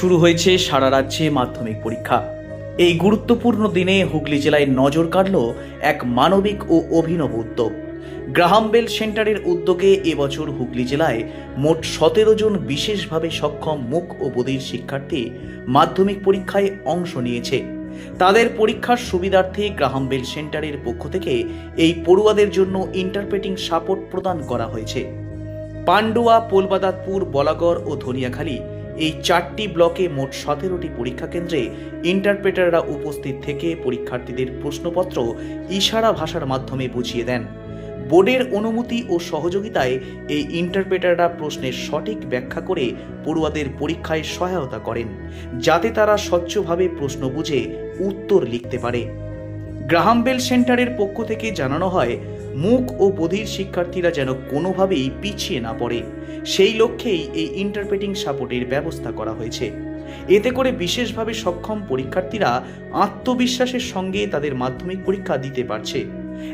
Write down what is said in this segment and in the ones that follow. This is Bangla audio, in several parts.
শুরু হয়েছে সারা রাজ্যে মাধ্যমিক পরীক্ষা। এই গুরুত্বপূর্ণ দিনে হুগলি জেলায় নজর কাড়ল এক মানবিক ও অভিনব উদ্যোগ। গ্রাহামবেল সেন্টারের উদ্যোগে এবছর হুগলি জেলায় মোট সতেরো জন বিশেষভাবে সক্ষম মুখ ও বধির শিক্ষার্থী মাধ্যমিক পরীক্ষায় অংশ নিয়েছে। তাদের পরীক্ষার সুবিধার্থে গ্রাহামবেল সেন্টারের পক্ষ থেকে এই পড়ুয়াদের জন্য ইন্টারপ্রেটিং সাপোর্ট প্রদান করা হয়েছে। পান্ডুয়া, পোলবাদাতপুর, বলাগড় ও ধনিয়াখালী এই চারটি ব্লকে মোট সতেরোটি পরীক্ষা কেন্দ্রে ইন্টারপ্রেটাররা উপস্থিত থেকে পরীক্ষার্থীদের প্রশ্নপত্র ইশারা ভাষার মাধ্যমে বুঝিয়ে দেন। বোর্ডের অনুমতি ও সহযোগিতায় এই ইন্টারপ্রেটাররা প্রশ্নের সঠিক ব্যাখ্যা করে পড়ুয়াদের পরীক্ষায় সহায়তা করেন, যাতে তারা স্বচ্ছভাবে প্রশ্ন বুঝে উত্তর লিখতে পারে। গ্রাহামবেল সেন্টারের পক্ষ থেকে জানানো হয় মুখ ও বধির শিক্ষার্থীরা যেন কোনোভাবেই পিছিয়ে না পড়ে। সেই লক্ষ্যেই এই ইন্টারপ্রেটিং সাপোর্টের ব্যবস্থা করা হয়েছে। এতে করে বিশেষভাবে সক্ষম পরীক্ষার্থীরা আত্মবিশ্বাসের সঙ্গে তাদের মাধ্যমিক পরীক্ষা দিতে পারছে।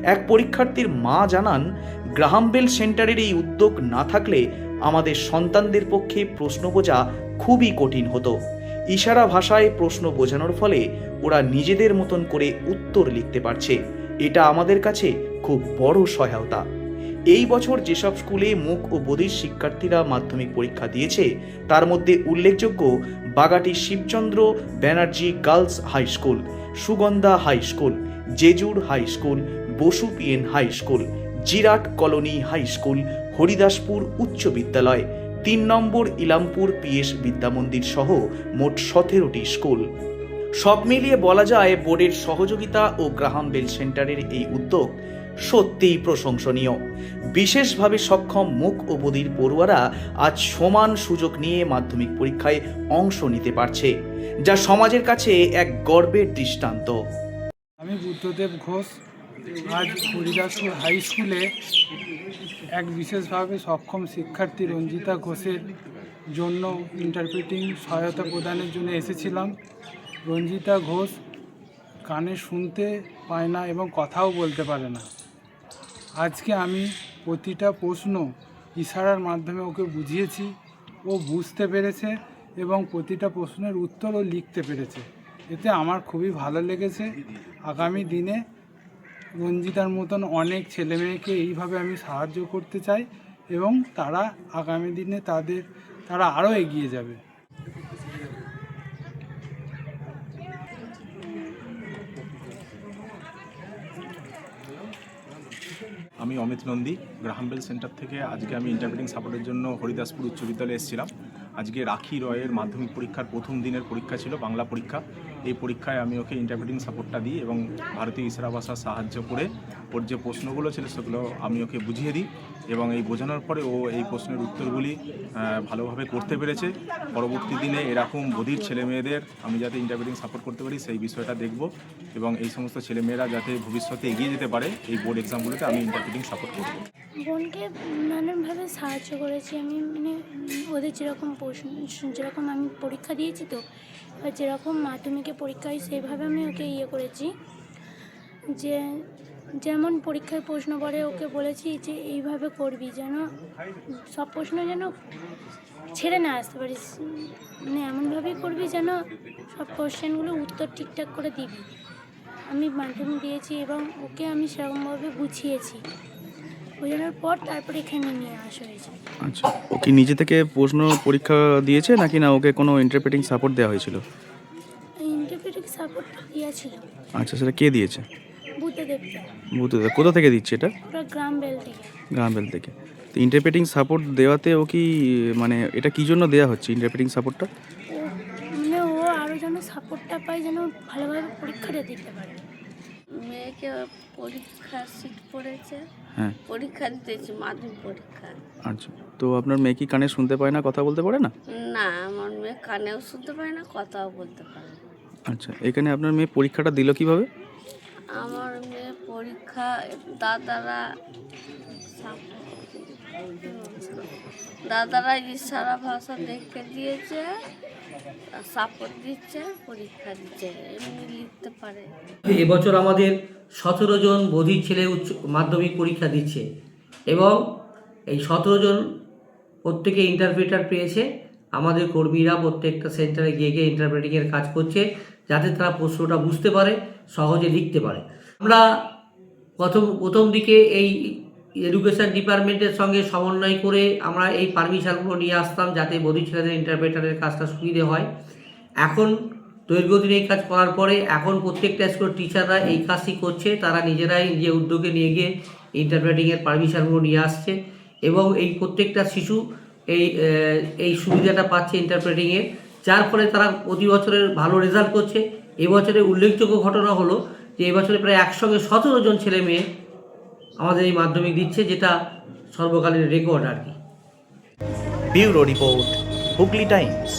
এক পরীক্ষার্থীর মা জানান, গ্রাহামবেল সেন্টারের এই উদ্যোগ না থাকলে আমাদের সন্তানদের পক্ষে প্রশ্ন বোঝা খুবই কঠিন হতো। ইশারা ভাষায় প্রশ্ন বোঝানোর ফলে ওরা নিজেদের মতন করে উত্তর লিখতে পারছে। এটা আমাদের কাছে খুব বড় সহায়তা। এই বছর যেসব স্কুলে মুখ ও বধির শিক্ষার্থীরা মাধ্যমিক পরীক্ষা দিয়েছে, তার মধ্যে উল্লেখযোগ্য Bagati Shibchandra Banerjee girls high school, Sugandha high school, Jejur high school, Basu PN high school, Jirat colony high school, Haridaspur উচ্চ বিদ্যালয়, তিন নম্বর ইলামপুর পিএস বিদ্যামন্দির সহ মোট সতেরোটি স্কুল। সব মিলিয়ে বলা যায় বোর্ডের সহযোগিতা ও গ্রাহাম বেল সেন্টারের এই উদ্যোগ সত্যিই প্রশংসনীয়। বিশেষভাবে সক্ষম মুখ ও বধির পড়ুয়ারা আজ সমান সুযোগ নিয়ে মাধ্যমিক পরীক্ষায় অংশ নিতে পারছে, যা সমাজের কাছে এক গর্বের দৃষ্টান্ত। আমি বুদ্ধদেব ঘোষ। আজ হরিদাসপুর হাই স্কুলে এক বিশেষভাবে সক্ষম শিক্ষার্থী রঞ্জিতা ঘোষের জন্য ইন্টারপ্রেটিং সহায়তা প্রদানের জন্য এসেছিলাম। রঞ্জিতা ঘোষ কানে শুনতে পায় না এবং কথাও বলতে পারে না। আজকে আমি প্রতিটা প্রশ্ন ইশারার মাধ্যমে ওকে বুঝিয়েছি, ও বুঝতে পেরেছে এবং প্রতিটা প্রশ্নের উত্তরও লিখতে পেরেছে। এতে আমার খুবই ভালো লেগেছে। আগামী দিনে রঞ্জিতার মতন অনেক ছেলে মেয়েকে এইভাবে আমি সাহায্য করতে চাই এবং তারা আগামী দিনে তাদের, তারা আরও এগিয়ে যাবে। আমি অমিত নন্দী গ্রাহামবেল সেন্টার থেকে আজকে আমি ইন্টারপ্রিটিং সাপোর্টের জন্য হরিদাসপুর উচ্চ বিদ্যালয়ে এসেছিলাম। আজকে রাখি রয়ের মাধ্যমিক পরীক্ষার প্রথম দিনের পরীক্ষা ছিল, বাংলা পরীক্ষা। এই পরীক্ষায় আমি ওকে ইন্টারপ্রেটিং সাপোর্টটা দিই এবং ভারতীয় ইশারা ভাষার সাহায্য করে ওর যে প্রশ্নগুলো ছিল সেগুলো আমি ওকে বুঝিয়ে দিই এবং এই বোঝানোর পরে ও এই প্রশ্নের উত্তরগুলি ভালোভাবে করতে পেরেছে। পরবর্তী দিনে এরকম বধির ছেলে মেয়েদের আমি যাতে ইন্টারপ্রেটিং সাপোর্ট করতে পারি সেই বিষয়টা দেখব এবং এই সমস্ত ছেলেমেয়েরা যাতে ভবিষ্যতে এগিয়ে যেতে পারে এই বোর্ড এক্সামগুলোতে আমি ইন্টারপ্রেটিং সাপোর্ট করব। বোনকে নানানভাবে সাহায্য করেছি। আমি মানে ওদের যেরকম প্রশ্ন, যেরকম আমি পরীক্ষা দিয়েছি তো যেরকম মাধ্যমিকে পরীক্ষা হয় সেভাবে আমি ওকে ইয়ে করেছি। যে যেমন পরীক্ষায় প্রশ্ন পড়ে, ওকে বলেছি যে এইভাবে করবি যেন সব প্রশ্ন যেন ছেড়ে না আসতে পারিস। মানে এমনভাবেই করবি যেন সব কোশ্চেনগুলো উত্তর ঠিকঠাক করে দিবি। আমি মাধ্যমিক দিয়েছি এবং ওকে আমি সেরকমভাবে বুঝিয়েছি। বোঝানোর পর তারপরে এখানে নিয়ে আসা হয়েছে। আচ্ছা কি নিজে থেকে প্রশ্ন পরীক্ষা দিয়েছে নাকি না ওকে কোনো ইন্টারপ্রেটিং সাপোর্ট দেওয়া হয়েছিল? ইন্টারপ্রেটিভ সাপোর্ট দিয়েছিল আচ্ছা সেটা কে দিয়েছে? বুদ্ধদেবকে বুদ্ধদা কোথা থেকে দিচ্ছে এটা? গ্রাম বেল থেকে। গ্রামবেল থেকে। তো ইন্টারপ্রেটিং সাপোর্ট দেওয়াতে ও কি মানে এটা কি জন্য দেওয়া হচ্ছে ইন্টারপ্রেটিং সাপোর্টটা ও মানে ও আরও যেন সাপোর্টটা পায় যেন ভালোভাবে পরীক্ষাটা দিতে পারে। মেয়েকে পরীক্ষা সিট পড়েছে। হ্যাঁ। পরীক্ষা দিতেছি মাধ্যমিক পরীক্ষা। আচ্ছা তো আপনার মেয়ে কি কানে শুনতে পায় না কথা বলতে পারে না? না আমার মেয়ে কানেও শুনতে পারে না কথাও বলতে পারে না। আচ্ছা এখানে আপনার মেয়ে পরীক্ষাটা দিল কীভাবে? আমার মেয়ে পরীক্ষা দাদারা দাদারা ইশারা ভাষা দেখে দিয়েছে সাপোর্ট দিচ্ছে পরীক্ষা দিচ্ছে এমনি লিখতে পারে। এবছর আমাদের সতেরো জন বধির ছেলে উচ্চ মাধ্যমিক পরীক্ষা দিচ্ছে এবং এই সতেরো জন প্রত্যেকে ইন্টারপ্রেটার পেয়েছে। আমাদের কর্মীরা প্রত্যেকটা সেন্টারে গিয়ে গিয়ে ইন্টারপ্রেটিংয়ের কাজ করছে, যাতে তারা প্রশ্নটা বুঝতে পারে, সহজে লিখতে পারে। আমরা প্রথম প্রথম দিকে এই এডুকেশন ডিপার্টমেন্টের সঙ্গে সমন্বয় করে আমরা এই পারমিশনগুলো নিয়ে আসতাম, যাতে বধূ ছেলেদের ইন্টারপ্রেটারের কাজটা সুবিধে হয়। এখন দীর্ঘদিন এই কাজ করার পরে, এখন প্রত্যেকটা স্কুলের টিচাররা এই কাজটি করছে, তারা নিজেরাই নিজে উদ্যোগে নিয়ে গিয়ে ইন্টারপ্রেটিংয়ের পারমিশনগুলো নিয়ে আসছে। এবং এই প্রত্যেকটা শিশু এই এই সুবিধাটা পাচ্ছে ইন্টারপ্রেটিংয়ে যার ফলে তারা প্রতি বছরের ভালো রেজাল্ট করছে। এবছরের উল্লেখযোগ্য ঘটনা হলো যে, এবছরে প্রায় একসঙ্গে সতেরো জন ছেলে মেয়ে আমাদের এই মাধ্যমিক দিচ্ছে, যেটা সর্বকালীন রেকর্ড আর কি। Bureau report, Hooghly Times.